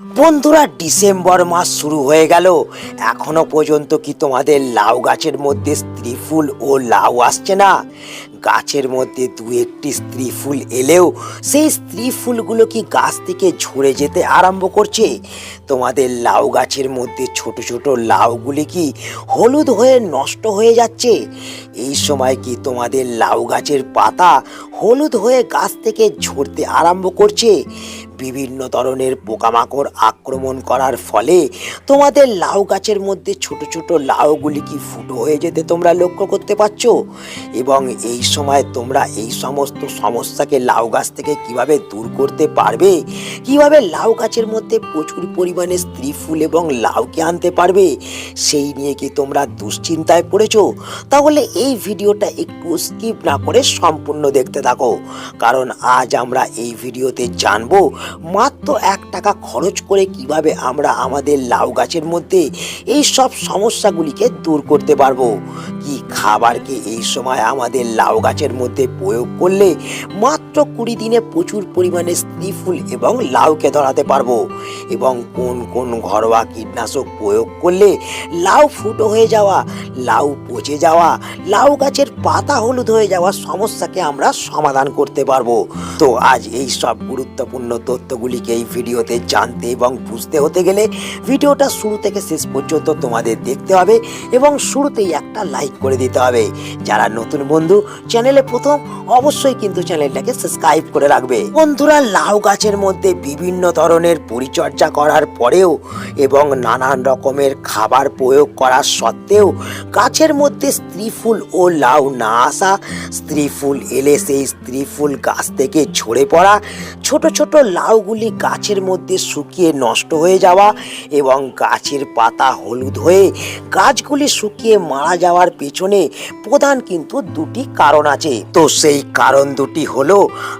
বন্ধুরা, ডিসেম্বর মাস শুরু হয়ে গেল। এখনও পর্যন্ত কি তোমাদের লাউ গাছের মধ্যে স্ত্রী ফুল ও লাউ আসছে না? গাছের মধ্যে দু একটি স্ত্রী ফুল এলেও সেই স্ত্রী ফুলগুলো কি গাছ থেকে ঝরে যেতে আরম্ভ করছে? তোমাদের লাউ গাছের মধ্যে ছোট ছোট লাউগুলি কি হলুদ হয়ে নষ্ট হয়ে যাচ্ছে? এই সময় কি তোমাদের লাউ গাছের পাতা হলুদ হয়ে গাছ থেকে ঝরতে আরম্ভ করছে? বিভিন্ন ধরনের পোকামাকড় আক্রমণ করার ফলে তোমাদের লাউ গাছের মধ্যে ছোট ছোট লাউগুলি কি ফুটো হয়ে যেতে তোমরা লক্ষ্য করতে পারছ? এবং এই সময় তোমরা এই সমস্ত সমস্যাকে লাউ গাছ থেকে কীভাবে দূর করতে পারবে? কীভাবে লাউ গাছের মধ্যে প্রচুর পরিমাণে স্ত্রী ফুল এবং লাউকে আনতে পারবে? সেই নিয়ে কি তোমরা দুশ্চিন্তায় পড়েছ? তাহলে এই ভিডিওটা একটু স্কিপ না করে সম্পূর্ণ দেখতে থাকো। কারণ আজ আমরা এই ভিডিওতে জানব মাত্র এক টাকা খরচ করে কীভাবে আমরা আমাদের লাউ গাছের মধ্যে এই সব সমস্যাগুলিকে দূর করতে পারব? কি খাবারকে এই সময় আমাদের লাউ গাছের মধ্যে প্রয়োগ করলে মাত্র কুড়ি দিনে প্রচুর পরিমাণে স্ত্রী ফুল এবং লাউকে ধরাতে পারব। এবং কোন কোন ঘরোয়া কীটনাশক প্রয়োগ করলে লাউ ফুটো হয়ে যাওয়া, লাউ পচে যাওয়া, লাউ গাছের পাতা হলুদ হয়ে যাওয়া সমস্যাকে আমরা সমাধান করতে পারব। তো আজ এই সব গুরুত্বপূর্ণ তথ্যগুলিকে এই ভিডিওতে জানতে এবং বুঝতে হতে গেলে ভিডিওটা শুরু থেকে শেষ পর্যন্ত তোমাদের দেখতে হবে এবং শুরুতেই একটা লাইক করে দিতে হবে। যারা নতুন বন্ধু, চ্যানেলে প্রথম, অবশ্যই কিন্তু চ্যানেলটাকে সাবস্ক্রাইব করে রাখবে। বন্ধুরা, লাউ গাছের মধ্যে বিভিন্ন ধরনের পরিচর্যা করার পরেও এবং নানান রকমের খাবার প্রয়োগ করার সত্ত্বেও গাছের মধ্যে স্ত্রী ফুল ও লাউ না আসা, স্ত্রী ফুল এলে সেই স্ত্রী ফুল গাছ থেকে ঝরে পড়া, ছোট ছোট লাউগুলি গাছের মধ্যে শুকিয়ে নষ্ট হয়ে যাওয়া এবং গাছের পাতা হলুদ হয়ে গাছগুলি শুকিয়ে মারা যাওয়ার পেছনে প্রধান কিন্তু দুটি কারণ আছে। তো সেই কারণ দুটি হলো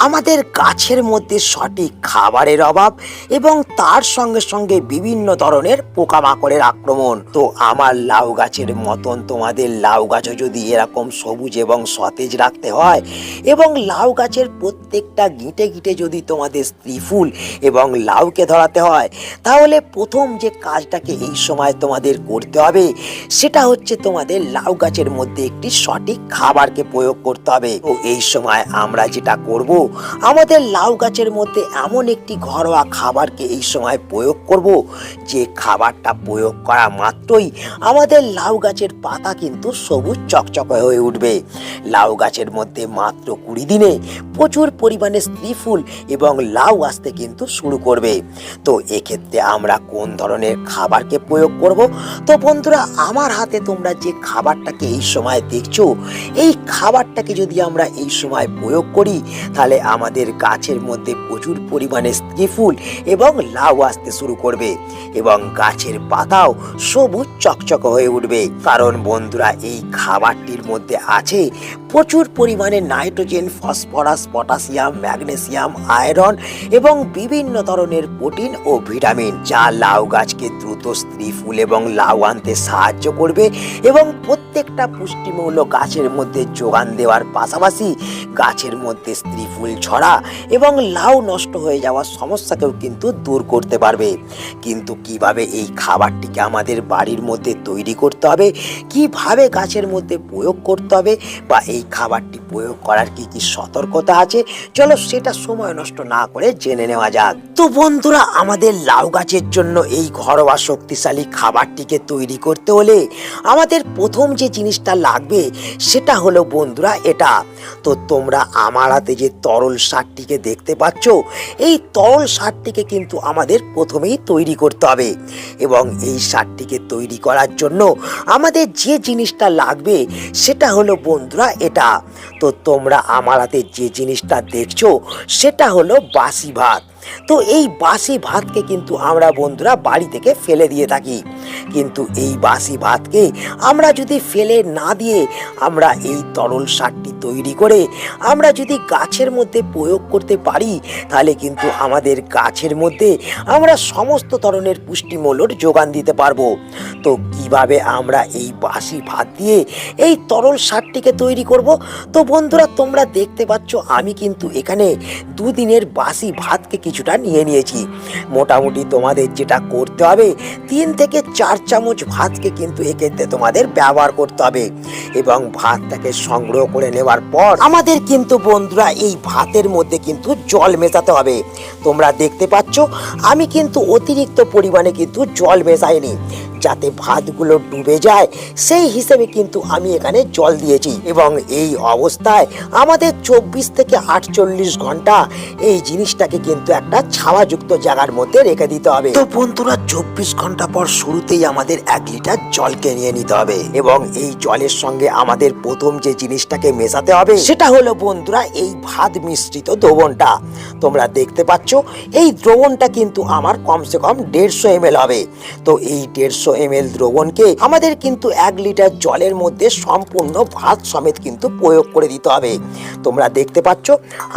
আমাদের গাছের মধ্যে সঠিক খাবারের অভাব এবং তার সঙ্গে সঙ্গে বিভিন্ন ধরনের পোকামাকড়ের আক্রমণ। তো আমার লাউ গাছের মতন তোমাদের লাউ গাছও যদি এরকম সবুজ এবং সতেজ রাখতে হয় এবং লাউ গাছের প্রত্যেকটা গিঁটে গিঁটে যদি তোমাদের স্ত্রী ফুল এবং লাউকে ধরাতে হয়, তাহলে প্রথম যে কাজটাকে এই সময় তোমাদের করতে হবে, সেটা হচ্ছে তোমাদের লাউ গাছের মধ্যে একটি সঠিক খাবারকে প্রয়োগ করতে হবে। তো এই সময় আমরা যেটা করব? আমাদের লাউ গাছের মধ্যে এমন একটি ঘরোয়া খাবারকে এই সময় প্রয়োগ করব, যে খাবারটা প্রয়োগ করা মাত্রই আমাদের লাউ গাছের পাতা কিন্তু সবুজ চকচকে হয়ে উঠবে। লাউ গাছের মধ্যে মাত্র কুড়ি দিনে প্রচুর পরিমাণে স্ত্রী ফুল এবং লাউ আসতে কিন্তু শুরু করবে। তো এক্ষেত্রে আমরা কোন ধরনের খাবারকে প্রয়োগ করব? তো বন্ধুরা, আমার হাতে তোমরা যে খাবারটাকে এই সময় দেখছ, এই খাবারটাকে যদি আমরা এই সময় প্রয়োগ করি তাহলে আমাদের গাছের মধ্যে প্রচুর পরিমাণে স্ত্রী ফুল এবং লাউ আসতে শুরু করবে এবং গাছের পাতাও সবুজ চকচক হয়ে উঠবে। কারণ বন্ধুরা, এই খাবারটির মধ্যে আছে প্রচুর পরিমাণে nitrogen, phosphorus, potassium, magnesium, iron এবং বিভিন্ন ধরনের প্রোটিন ও ভিটামিন যা লাউ গাছকে দ্রুত স্ত্রী ফুল এবং লাউ আনতে সাহায্য করবে এবং প্রত্যেকটা পুষ্টিমূল্য গাছের মধ্যে যোগান দেওয়ার পাশাপাশি গাছের মধ্যে স্ত্রী ফুল ছড়া এবং লাউ নষ্ট হয়ে যাওয়ার সমস্যাকেও কিন্তু দূর করতে পারবে। কিন্তু কীভাবে এই খাবারটিকে আমাদের বাড়ির মধ্যে তৈরি করতে হবে? কীভাবে গাছের মধ্যে প্রয়োগ করতে হবে? বা এই খাবারটি প্রয়োগ করার কি কি সতর্কতা আছে? চলো সেটা সময় নষ্ট না করে জেনে নেওয়া যাক। তো বন্ধুরা, আমাদের লাউ গাছের জন্য এই ঘরোয়া শক্তিশালী খাবারটিকে তৈরি করতে হলে আমাদের প্রথম যে জিনিসটা লাগবে সেটা হলো বন্ধুরা, এটা। তো তোমরা আমার হাতে যে তরল সারটিকে দেখতে পাচ্ছ, এই তরল সারটিকে কিন্তু আমাদের প্রথমেই তৈরি করতে হবে। এবং এই সারটিকে তৈরি করার জন্য আমাদের যে জিনিসটা লাগবে, সেটা হলো বন্ধুরা এটা। তো তোমরা আমার হাতে যে জিনিসটা দেখছ, সেটা হলো বাসি ভাত। তো এই বাসি ভাতকে কিন্তু আমরা বন্ধুরা বাড়ি থেকে ফেলে দিয়ে থাকি। কিন্তু এই বাসি ভাতকে আমরা যদি ফেলে না দিয়ে আমরা এই তরল সারটি তৈরি করে আমরা যদি গাছের মধ্যে প্রয়োগ করতে পারি, তাহলে কিন্তু আমাদের গাছের মধ্যে আমরা সমস্ত ধরনের পুষ্টিমূল্যর যোগান দিতে পারব। তো কীভাবে আমরা এই বাসি ভাত দিয়ে এই তরল সারটিকে তৈরি করব? তো বন্ধুরা, তোমরা দেখতে পাচ্ছ, আমি কিন্তু এখানে দুদিনের বাসি ভাতকে কিছুটা নিয়ে নিয়েছি। মোটামুটি তোমাদের যেটা করতে হবে, তিন থেকে চার চামচ ভাতকে কিন্তু এক্ষেত্রে তোমাদের ব্যবহার করতে হবে এবং ভাতটাকে সংগ্রহ করে নেওয়ার পর আমাদের কিন্তু বন্ধুরা এই ভাতের মধ্যে কিন্তু জল মেশাতে হবে। তোমরা দেখতে পাচ্ছ, আমি কিন্তু অতিরিক্ত পরিমাণে কিন্তু জল মেশাইনি। যাতে ভাতগুলো ডুবে যায়, সেই হিসেবে কিন্তু আমি এখানে জল দিয়েছি। এবং এই অবস্থায় আমাদের চব্বিশ থেকে আটচল্লিশ ঘণ্টা এই জিনিসটাকে কিন্তু একটা ছাওয়াযুক্ত জায়গার মধ্যে রেখে দিতে হবে। তো বন্ধুরা, চব্বিশ ঘণ্টা পর শুরুতেই আমাদের এক লিটার জলকে নিয়ে নিতে হবে। এবং এই জলের সঙ্গে আমাদের প্রথম যে জিনিসটাকে মেশাতে হবে, সেটা হলো বন্ধুরা, এই ভাত মিশ্রিত দ্রবণটা। তোমরা দেখতে পাচ্ছ, এই দ্রবণটা কিন্তু আমার কমসে কম দেড়শো এম হবে। তো এই দেড়শো এম এল দ্রবণকে আমাদের কিন্তু এক লিটার জলের মধ্যে সম্পূর্ণ ভাত সমেত কিন্তু প্রয়োগ করে দিতে হবে। তোমরা দেখতে পাচ্ছ,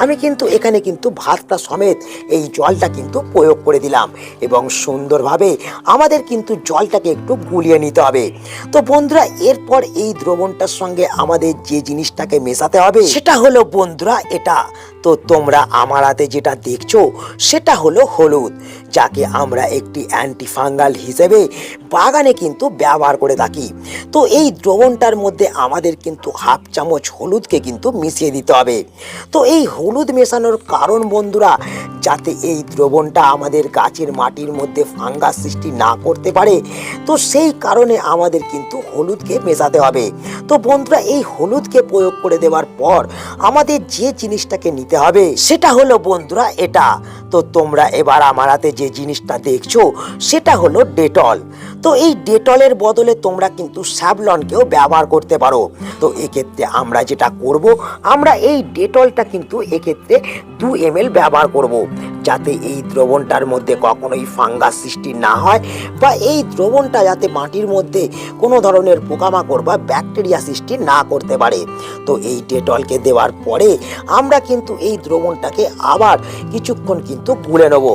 আমি কিন্তু এখানে কিন্তু ভাতটা সমেত এই জলটা কিন্তু প্রয়োগ করে দিলাম এবং সুন্দরভাবে আমাদের কিন্তু জলটাকে একটু গুলিয়ে নিতে হবে। তো বন্ধুরা, এরপর এই দ্রবণটার সঙ্গে আমাদের যে জিনিসটাকে মেশাতে হবে সেটা হলো, বন্ধুরা, এটা। তো তোমরা আমার হাতে যেটা দেখছ, সেটা হলো হলুদ। যাকে আমরা একটি অ্যান্টিফাঙ্গাল হিসেবে বাগানে কিন্তু ব্যবহার করে থাকি। তো এই দ্রবণটার মধ্যে আমাদের কিন্তু হাফ চামচ হলুদকে কিন্তু মিশিয়ে দিতে হবে। তো এই হলুদ মেশানোর কারণ বন্ধুরা, যাতে এই দ্রবণটা আমাদের গাছের মাটির মধ্যে ফাঙ্গাস সৃষ্টি না করতে পারে, তো সেই কারণে আমাদের কিন্তু হলুদকে মেশাতে হবে। তো বন্ধুরা, এই হলুদকে প্রয়োগ করে দেওয়ার পর আমাদের যে জিনিসটাকে নিতে হবে, সেটা হলো বন্ধুরা এটা। তো তোমরা এবার আমার হাতে যে জিনিসটা দেখছ সেটা হলো ডেটল। তো এই ডেটলের বদলে তোমরা কিন্তু স্যাভলনকেও ব্যবহার করতে পারো। তো এক্ষেত্রে আমরা যেটা করব, আমরা এই ডেটলটা কিন্তু এক্ষেত্রে দু এম ব্যবহার করব, যাতে এই দ্রবণটার মধ্যে কখনোই ফাঙ্গাস সৃষ্টি না হয় বা এই দ্রবণটা যাতে মাটির মধ্যে কোনো ধরনের পোকামাকড় বা ব্যাকটেরিয়া সৃষ্টি না করতে পারে। তো এই ডেটলকে দেওয়ার পরে আমরা কিন্তু এই দ্রবণটাকে আবার কিছুক্ষণ কিন্তু গুলে নেব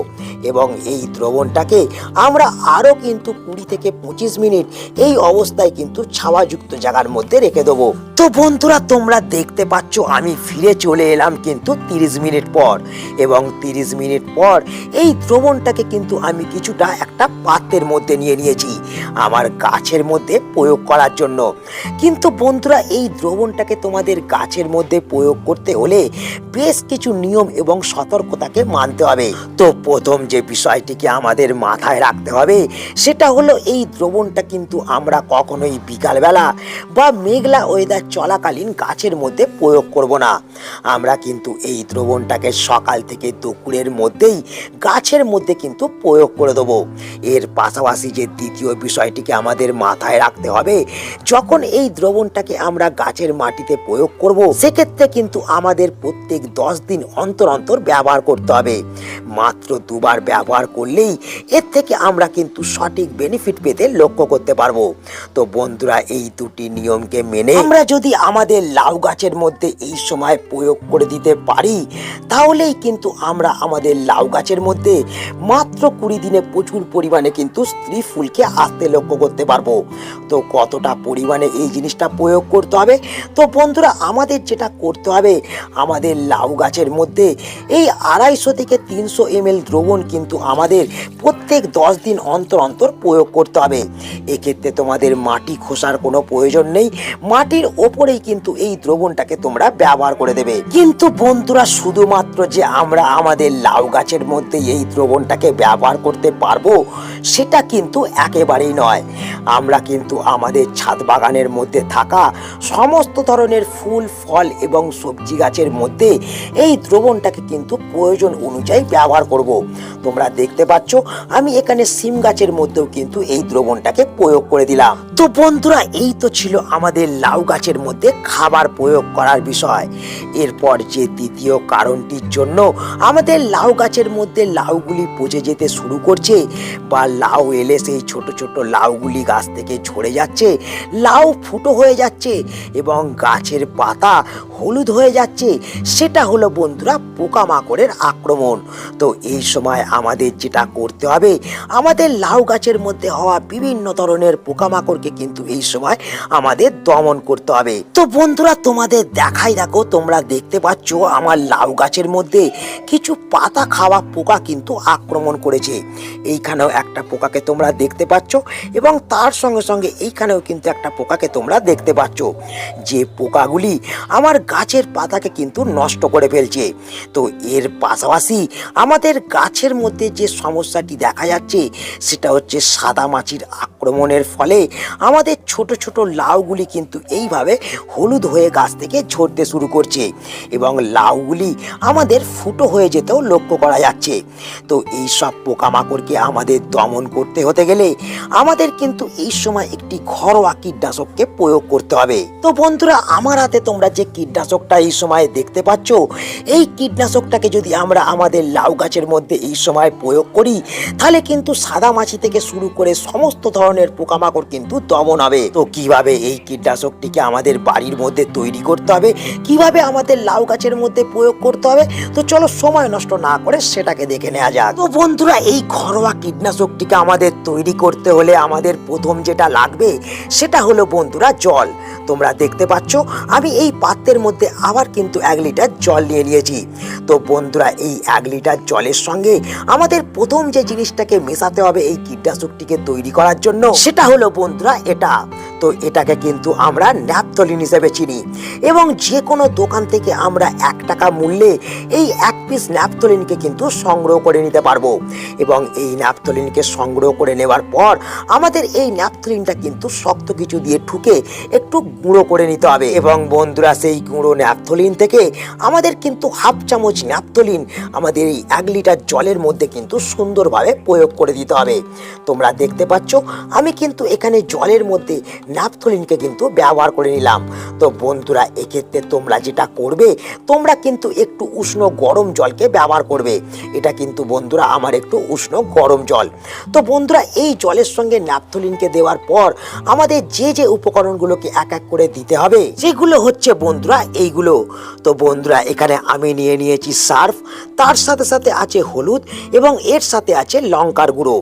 এবং এই দ্রবণটাকে আমরা আরও কিন্তু কুড়ি থেকে পঁচিশ মিনিট এই অবস্থায় কিন্তু ছাওয়াযুক্ত জায়গার মধ্যে রেখে দেবো। তো বন্ধুরা, তোমরা দেখতে পাচ্ছ, আমি ফিরে চলে এলাম কিন্তু তিরিশ মিনিট পর। এবং তিরিশ মিনিট পর এই দ্রবণটাকে কিন্তু আমি কিছুটা একটা পাত্রের মধ্যে নিয়ে নিয়েছি, আমার গাছের মধ্যে প্রয়োগ করার জন্য। কিন্তু বন্ধুরা, এই দ্রবণটাকে তোমাদের গাছের মধ্যে প্রয়োগ করতে হলে বেশ কিছু নিয়ম এবং সতর্কতাকে মানতে হবে। তো প্রথম যে বিষয়টিকে আমাদের মাথায় রাখতে হবে, সেটা হলো এই দ্রবণটা কিন্তু আমরা কখনোই বিকালবেলা বা মেঘলা ওয়েদার চলাকালীন গাছের মধ্যে প্রয়োগ করব না। আমরা কিন্তু এই দ্রবণটাকে সকাল থেকে দুপুরের মধ্যেই গাছের মধ্যে কিন্তু প্রয়োগ করে দেবো। এর পাশাপাশি যে দ্বিতীয় বিষয়টিকে আমাদের মাথায় রাখতে হবে, যখন এই দ্রবণটাকে আমরা গাছের মাটিতে প্রয়োগ করব, সেক্ষেত্রে কিন্তু আমাদের প্রত্যেক দশ দিন অন্তর অন্তর ব্যবহার করতে হবে। মাত্র দুবার ব্যবহার করলেই এর থেকে আমরা কিন্তু সঠিক বেনিফিট পেতে লক্ষ্য করতে পারব। তো বন্ধুরা, এই দুটি নিয়মকে মেনে আমরা যদি আমাদের লাউ গাছের মধ্যে এই সময় প্রয়োগ করে দিতে পারি, তাহলেই কিন্তু আমরা আমাদের লাউ গাছের মধ্যে মাত্র কুড়ি দিনে প্রচুর পরিমাণে কিন্তু স্ত্রী ফুলকে আসতে লক্ষ্য করতে পারব। তো কতটা পরিমাণে এই জিনিসটা প্রয়োগ করতে হবে? তো বন্ধুরা, আমাদের যেটা করতে হবে, আমাদের লাউ গাছের মধ্যে এই আড়াইশো থেকে তিনশো এম দ্রবণ কিন্তু আমাদের প্রত্যেক দশ দিন অন্তর অন্তর প্রয়োগ করতে হবে। এক্ষেত্রে তোমাদের মাটি খোসার কোনো প্রয়োজন নেই। মাটির ওপরেই কিন্তু এই দ্রবণটাকে তোমরা ব্যবহার করে দেবে। কিন্তু বন্ধুরা, শুধুমাত্র যে আমরা আমাদের লাউ গাছের মধ্যে এই দ্রবণটাকে ব্যবহার করতে পারব সেটা কিন্তু একেবারেই নয়। আমরা কিন্তু আমাদের ছাদ বাগানের মধ্যে থাকা সমস্ত ধরনের ফুল, ফল এবং সবজি গাছের মধ্যে এই দ্রবণটাকে কিন্তু প্রয়োজন অনুযায়ী ব্যবহার করব। তোমরা দেখতে পাচ্ছ, আমি এখানে সিম গাছের মধ্যেও কিন্তু এই দ্রবণটাকে প্রয়োগ করে দিলাম। তো বন্ধুরা, এই তো ছিল আমাদের লাউ গাছের মধ্যে খাবার প্রয়োগ করার বিষয়। এরপর যে দ্বিতীয় কারণটির জন্য আমাদের লাউ গাছের মধ্যে লাউগুলি পচে যেতে শুরু করছে বা লাউ এলে সেই ছোট ছোট লাউগুলি গাছ থেকে ঝরে যাচ্ছে, লাউ ফুটো হয়ে যাচ্ছে এবং গাছের পাতা হলুদ হয়ে যাচ্ছে। সেটা হলো বন্ধুরা পোকামাকড়ের আক্রমণ। তো এই সময় আমাদের যেটা করতে হবে, আমাদের লাউ গাছের মধ্যে হওয়া বিভিন্ন ধরনের পোকামাকড়কে কিন্তু এই সময় আমাদের দমন করতে হবে। তো বন্ধুরা তোমাদের দেখাই দেখো, তোমরা দেখতে পাচ্ছ আমার লাউ গাছের মধ্যে কিছু পাতা খাওয়া পোকা কিন্তু আক্রমণ করেছে। এইখানেও একটা পোকাকে তোমরা দেখতে পাচ্ছ এবং তার সঙ্গে সঙ্গে এইখানেও কিন্তু একটা পোকাকে তোমরা দেখতে পাচ্ছ। যে পোকাগুলি আমার গাছের পাতাকে কিন্তু নষ্ট করে ফেলছে। তো এর পাশাপাশি আমাদের গাছের মধ্যে যে সমস্যাটি দেখা যাচ্ছে, সেটা হচ্ছে সাদা মাছির আক্রমণের ফলে আমাদের ছোট ছোট লাউগুলি কিন্তু এইভাবে হলুদ হয়ে গাছ থেকে ঝরতে শুরু করছে এবং লাউগুলি আমাদের ফুটো হয়ে যেতেও লক্ষ্য করা যাচ্ছে। তো এই সব পোকামাকড়কে আমাদের দমন করতে হতে গেলে আমাদের কিন্তু এই সময় একটি ঘরোয়া কীটনাশককে প্রয়োগ করতে হবে। তো বন্ধুরা, আমার হাতে তোমরা যে কীটনাশকটা এই সময় দেখতে পাচ্ছ, এই কীটনাশকটাকে যদি আমরা আমাদের লাউ গাছের মধ্যে এই সময় প্রয়োগ করি, তাহলে কিন্তু সাদা মাছি থেকে শুরু করে সমস্ত ধরনের পোকামাকড় কিন্তু দমন হবে। তো কীভাবে এই কীটনাশকটিকে আমাদের বাড়ির মধ্যে তৈরি করতে হবে? কীভাবে আমাদের লাউ গাছের মধ্যে প্রয়োগ করতে হবে? তো চলো সময় নষ্ট না করে সেটাকে দেখে নেওয়া যাক। তো বন্ধুরা, এই ঘরোয়া কীটনাশকটিকে আমাদের তৈরি করতে হলে আমাদের প্রথম যেটা লাগবে, সেটা হলো বন্ধুরা জল। তোমরা দেখতে পাচ্ছ, আমি এই পাত্রের মধ্যে আবার কিন্তু এক লিটার জল নিয়ে নিয়েছি। তো বন্ধুরা, এই এক লিটার জলের সঙ্গে আমাদের প্রথম যে জিনিসটাকে মেশাতে হবে এই কীটনাশকটিকে তৈরি করার জন্য সেটা হলো বন্ধুরা এটা। তো এটাকে কিন্তু আমরা ন্যাপথলিন হিসেবে চিনি। এবং যে কোনো দোকান থেকে আমরা এক টাকা মূল্যে এই এক পিস ন্যাপথলিনকে কিন্তু সংগ্রহ করে নিতে পারব। এবং এই ন্যাপথলিনকে সংগ্রহ করে নেওয়ার পর আমাদের এই ন্যাপথলিনটা কিন্তু শক্ত কিছু দিয়ে ঠুকে একটু গুঁড়ো করে নিতে হবে। এবং বন্ধুরা, সেই গুঁড়ো ন্যাপথলিন থেকে আমাদের কিন্তু হাফ চামচ ন্যাপথলিন আমাদের এই এক লিটার জলের মধ্যে কিন্তু সুন্দরভাবে প্রয়োগ করে দিতে হবে। তোমরা দেখতে পাচ্ছ, আমি কিন্তু এখানে জলের মধ্যে ন্যাপথলিনকে কিন্তু ব্যবহার করে নিলাম। তো বন্ধুরা, এক্ষেত্রে তোমরা যেটা করবে, তোমরা কিন্তু একটু উষ্ণ গরম জলকে ব্যবহার করবে। এটা কিন্তু বন্ধুরা আমার একটু উষ্ণ গরম জল। তো বন্ধুরা, এই জলের সঙ্গে ন্যাপথলিনকে দেওয়ার পর আমাদের যে যে উপকরণগুলোকে এক এক করে দিতে হবে, যেগুলো হচ্ছে বন্ধুরা এইগুলো। তো বন্ধুরা, এখানে আমি নিয়ে নিয়েছি সার্ফ, তার সাথে সাথে আছে হলুদ এবং এর সাথে আছে লঙ্কার গুঁড়ো।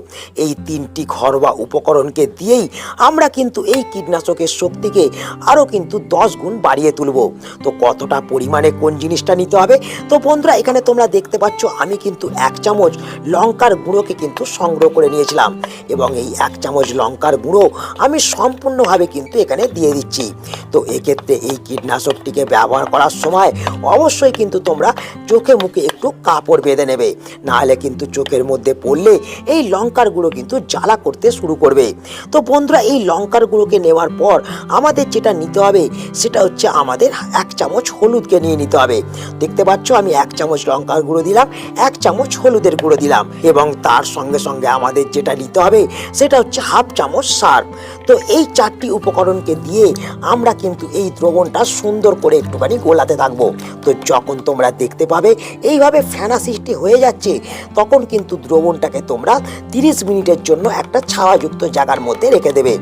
এই তিনটি ঘরোয়া উপকরণকে দিয়েই আমরা কিন্তু এই কীটনাশকের শক্তিকে আরও কিন্তু দশ গুণ বাড়িয়ে তুলব। তো কতটা পরিমাণে কোন জিনিসটা নিতে হবে? তো বন্ধুরা, এখানে তোমরা দেখতে পাচ্ছ, আমি কিন্তু এক চামচ লঙ্কার গুঁড়োকে কিন্তু সংগ্রহ করে নিয়েছিলাম এবং এই এক চামচ লঙ্কার গুঁড়ো আমি সম্পূর্ণভাবে কিন্তু এখানে দিয়ে দিচ্ছি। তো এক্ষেত্রে এই কীটনাশকটিকে ব্যবহার করার সময় অবশ্যই কিন্তু তোমরা চোখে মুখে একটু কাপড় বেঁধে নেবে। নাহলে কিন্তু চোখের মধ্যে পড়লে এই লঙ্কার গুঁড়ো কিন্তু জ্বালা করতে শুরু করবে। তো বন্ধুরা, এই লঙ্কার গুঁড়োকে নেওয়ার পর আমাদের যেটা নিতে হবে, সেটা হচ্ছে আমাদের এক চামচ হলুদকে নিয়ে নিতে হবে। দেখতে পাচ্ছ, আমি এক চামচ লঙ্কার গুঁড়ো দিলাম, এক চামচ হলুদের গুঁড়ো দিলাম এবং তার সঙ্গে সঙ্গে আমাদের যেটা নিতে হবে, সেটা হচ্ছে হাফ চামচ সার্ফ। তো এই চারটি উপকরণকে দিয়ে আমরা কিন্তু এই দ্রবণটা সুন্দর করে একটুখানি গোলাতে থাকব। তো যখন তোমরা দেখতে পাবে, এইভাবে ফেনা সৃষ্টি হয়ে যাচ্ছে, তখন কিন্তু দ্রবণটাকে তোমরা তিরিশ মিনিটের জন্য একটা ছাওয়াযুক্ত জায়গার মধ্যে রেখে দেবে।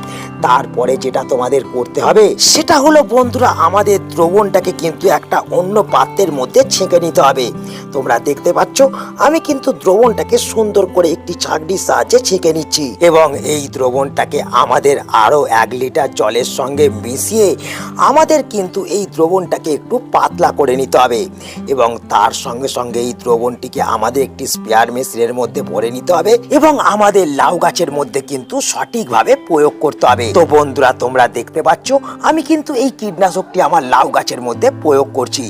তারপরে যেটা তোমাদের করতে হবে, সেটা হলো বন্ধুরা আমাদের দ্রবণটাকে কিন্তু একটা অন্য পাত্রের মধ্যে ছেঁকে নিতে হবে। তোমরা দেখতে পাচ্ছ, আমি কিন্তু দ্রবণটাকে সুন্দর করে একটি ছাঁকনির সাহায্যে ছেঁকে নিচ্ছি এবং এই দ্রবণটাকে আমাদের আরও এক লিটার জলের সঙ্গে মিশিয়ে আমাদের কিন্তু এই দ্রবণটাকে একটু পাতলা করে নিতে হবে এবং তার সঙ্গে সঙ্গে এই দ্রবণটিকে আমাদের একটি স্পেয়ার মেশিনের মধ্যে ভরে নিতে হবে এবং আমাদের লাউ গাছের মধ্যে কিন্তু সঠিকভাবে প্রয়োগ করতে হবে। তো বন্ধুরা তোমরা দেখতে পাচ্ছ, আমি কিন্তু এই কীটনাশকটি আমার লাউ গাছের মধ্যে প্রয়োগ করছি।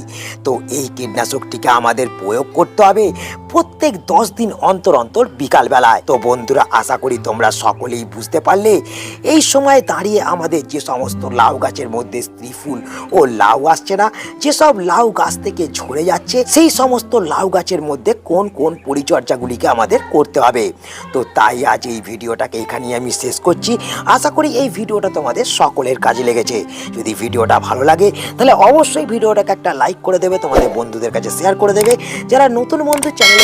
তো এই কীটনাশকটিকে আমাদের প্রয়োগ করতে হবে। প্রত্যেক দশ দিন অন্তর অন্তর বিকালবেলায়। তো বন্ধুরা, আশা করি তোমরা সকলেই বুঝতে পারলে, এই সময় দাঁড়িয়ে আমাদের যে সমস্ত লাউ গাছের মধ্যে স্ত্রী ফুল ও লাউ আসছে না, যেসব লাউ গাছ থেকে ঝরে যাচ্ছে, সেই সমস্ত লাউ গাছের মধ্যে কোন কোন পরিচর্যাগুলিকে আমাদের করতে হবে। তো তাই আজ এই ভিডিওটাকে এখানেই আমি শেষ করছি। আশা করি এই ভিডিওটা তোমাদের সকলের কাজে লেগেছে। যদি ভিডিওটা ভালো লাগে, তাহলে অবশ্যই ভিডিওটাকে একটা লাইক করে দেবে, তোমাদের বন্ধুদের কাছে শেয়ার করে দেবে। যারা নতুন বন্ধু, চ্যানেলে